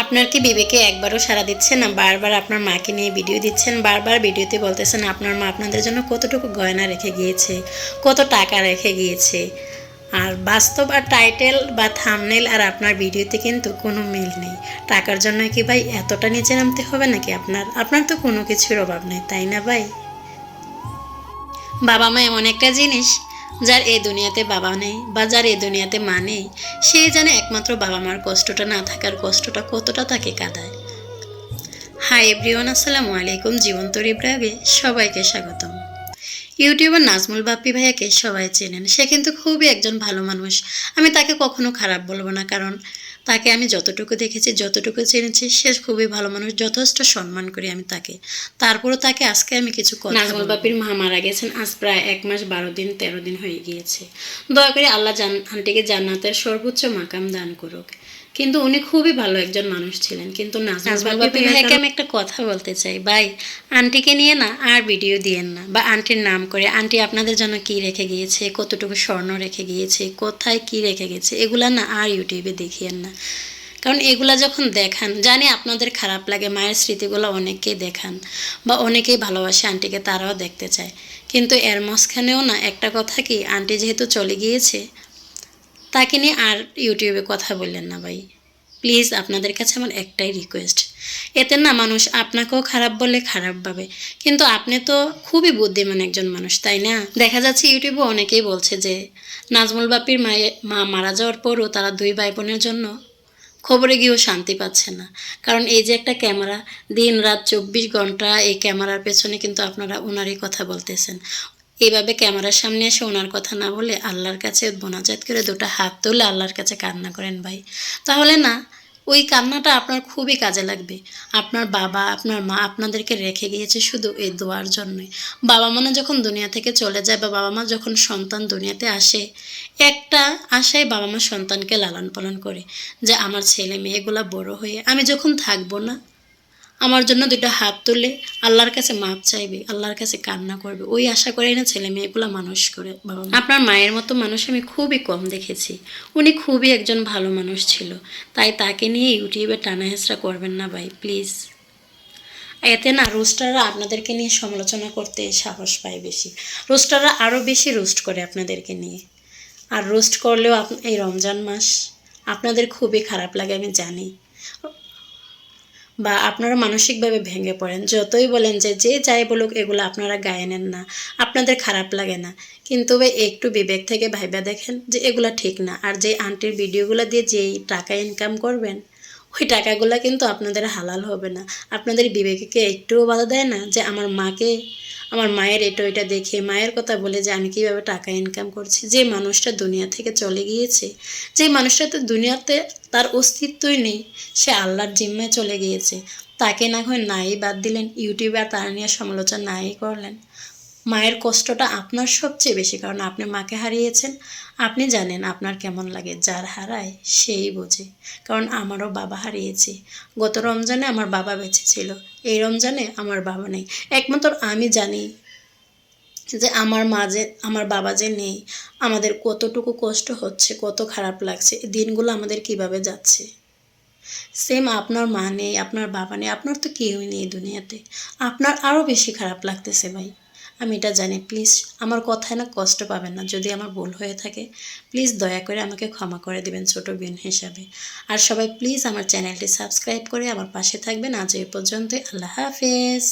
আপনার কি বিবেকে একবারও সাড়া দিচ্ছেন না? বারবার আপনার মাকে নিয়ে ভিডিও দিচ্ছেন, বারবার ভিডিওতে বলতেছেন আপনার মা আপনাদের জন্য কতটুকু গয়না রেখে গিয়েছে, কত টাকা রেখে গিয়েছে। আর বাস্তব আর টাইটেল বা থামনেল আর আপনার ভিডিওতে কিন্তু কোনো মিল নেই। টাকার জন্য কি ভাই এতটা নিচে নামতে হবে নাকি আপনার? আপনার তো কোনো কিছুর অভাব নেই, তাই না ভাই? বাবা মা এমন একটা জিনিস যার এই দুনিয়াতে বাবা নেই বা যার এই দুনিয়াতে মা নেই, সে জানে একমাত্র বাবা মার কষ্টটা না থাকার কষ্টটা কতটা তাকে কাঁদায়। হাই এভরিওয়ান, আসসালামু আলাইকুম জীবন্তর রিব্রাগে সবাইকে স্বাগতম। ইউটিউবার নাজমুল বাপ্পি ভাইয়াকে সবাই চেনেন, সে কিন্তু খুবই একজন ভালো মানুষ। আমি তাকে কখনো খারাপ বলব না, কারণ তাকে আমি যতটুকু দেখেছি, যতটুকু চিনেছি সে খুবই ভালো মানুষ, যথেষ্ট সম্মান করি আমি তাকে। তারপরও তাকে আজকে আমি কিছু নাজমুল বাপির মা মারা গেছেন আজ প্রায় এক মাস বারো দিন, তেরো দিন হয়ে গিয়েছে। দয়া করে আল্লাহ জান আন্টিকে জান্নাতের সর্বোচ্চ মাকাম দান করুক। কিন্তু উনি খুবই ভালো একজন মানুষ ছিলেন। কিন্তু নাজমুল আমি একটা কথা বলতে চাই। ভাই আন্টিকে নিয়ে না আর ভিডিও দিয়েন না বা আন্টির নাম করে আন্টি আপনাদের জন্য কি রেখে গিয়েছে কতটুকু স্বর্ণ রেখে গিয়েছে কোথায় কি রেখে গেছে এগুলা না আর ইউটিউবে দেখিয়েন না। কারণ এগুলা যখন দেখান জানি আপনাদের খারাপ লাগে মায়ের স্মৃতিগুলো অনেকেই দেখান বা অনেকেই ভালোবাসে আন্টিকে তারাও দেখতে চায়। কিন্তু এর মাঝখানেও না একটা কথা কি আন্টি যেহেতু চলে গিয়েছে তাকে নিয়ে আর ইউটিউবে কথা বললেন না ভাই। প্লিজ আপনাদের কাছে আমার একটাই রিকোয়েস্ট এতে না মানুষ আপনাকেও খারাপ বলে খারাপ ভাবে। কিন্তু আপনি তো খুবই বুদ্ধিমান একজন মানুষ, তাই না? দেখা যাচ্ছে ইউটিউবে অনেকেই বলছে যে, নাজমুল বাপির মায়ে মা মারা যাওয়ার পরও তারা দুই ভাই বোনের জন্য খবরে গিয়েও শান্তি পাচ্ছে না। কারণ এই যে একটা ক্যামেরা দিন রাত চব্বিশ ঘণ্টা এই ক্যামেরার পেছনে কিন্তু আপনারা ওনারই কথা বলতেছেন। এইভাবে ক্যামেরার সামনে এসে ওনার কথা না বলে আল্লাহর কাছে বোনাজাত করে দুটো হাত তুলে আল্লাহর কাছে কান্না করেন ভাই। তাহলে না, ওই কান্নাটা আপনার খুবই কাজে লাগবে। আপনার বাবা, আপনার মা আপনাদেরকে রেখে গিয়েছে শুধু এই দোয়ার জন্যই। বাবা মা যখন দুনিয়া থেকে চলে যায় বা বাবা মা যখন সন্তান দুনিয়াতে আসে, একটা আশায় বাবা মা সন্তানকে লালন পালন করে যে, আমার ছেলে মেয়েগুলা বড় হয়ে আমি যখন থাকব না আমার জন্য দুটো হাত তুলে আল্লাহর কাছে মাপ চাইবে আল্লাহর কাছে কান্না করবে। ওই আশা করে না ছেলে মেয়েগুলো মানুষ করে। বাবা আপনার মায়ের মতো মানুষ আমি খুবই কম দেখেছি। উনি খুবই একজন ভালো মানুষ ছিল। তাই তাকে নিয়ে ইউটিউবে টানা হেঁচড়া করবেন না ভাই প্লিজ। এতে না রোস্টাররা আপনাদেরকে নিয়ে সমালোচনা করতে সাহস পায় বেশি। রোস্টাররা আরও বেশি রোস্ট করে আপনাদেরকে নিয়ে। আর রোস্ট করলেও আপ- এই রমজান মাস আপনাদের খুবই খারাপ লাগে আমি জানি। বা আপনারা মানসিকভাবে ভেঙে পড়েন। যতই বলেন যে যে যাই বলুক এগুলো আপনারা গায়ে নেন না। আপনাদের খারাপ লাগে না। কিন্তু ভাই, একটু বিবেক থেকে ভাইবা দেখেন যে, এগুলো ঠিক না। আর যে আন্টির ভিডিওগুলো দিয়ে যেই টাকা ইনকাম করবেন, ওই টাকাগুলো কিন্তু আপনাদের হালাল হবে না। আপনাদের বিবেককে একটুও বাধা দেয় না যে, আমার মাকে আমার মায়ের এটা ওইটা দেখে মায়ের কথা বলে যে আমি কীভাবে টাকা ইনকাম করছি, যে মানুষটা দুনিয়া থেকে চলে গিয়েছে, যে মানুষটা তো দুনিয়াতে তার অস্তিত্বই নেই, সে আল্লাহর জিম্মায় চলে গিয়েছে। তাকে না হয় নাই বাদ দিলেন, ইউটিউবে তারা নিয়ে সমালোচনা নাই করলেন। মায়ের কষ্টটা আপনার সবচেয়ে বেশি, কারণ আপনি মাকে হারিয়েছেন। আপনি জানেন আপনার কেমন লাগে, যার হারায় সেই বোঝে। কারণ আমারও বাবা হারিয়েছি। গত রমজানে আমার বাবা বেঁচে ছিল, এই রমজানে আমার বাবা নেই। একমাত্র আমি জানি যে আমার মা যে, আমার বাবা যে নেই, আমাদের কতটুকু কষ্ট হচ্ছে, কত খারাপ লাগছে দিনগুলো আমাদের কীভাবে যাচ্ছে। সেম আপনার মা নেই, আপনার বাবা নেই, আপনার তো কেউই নেই দুনিয়াতে। আপনার আরও বেশি খারাপ লাগতেছে ভাই। আমি এটা জানি প্লিজ আমার কথায় না কষ্ট পাবেন না, যদি আমার ভুল হয়ে থাকে প্লিজ দয়া করে আমাকে ক্ষমা করে দেবেন ছোট বোন হিসাবে। আর সবাই প্লিজ আমার চ্যানেলটি সাবস্ক্রাইব করে আমার পাশে থাকবেন, আজ এই পর্যন্ত আল্লাহ হাফেজ।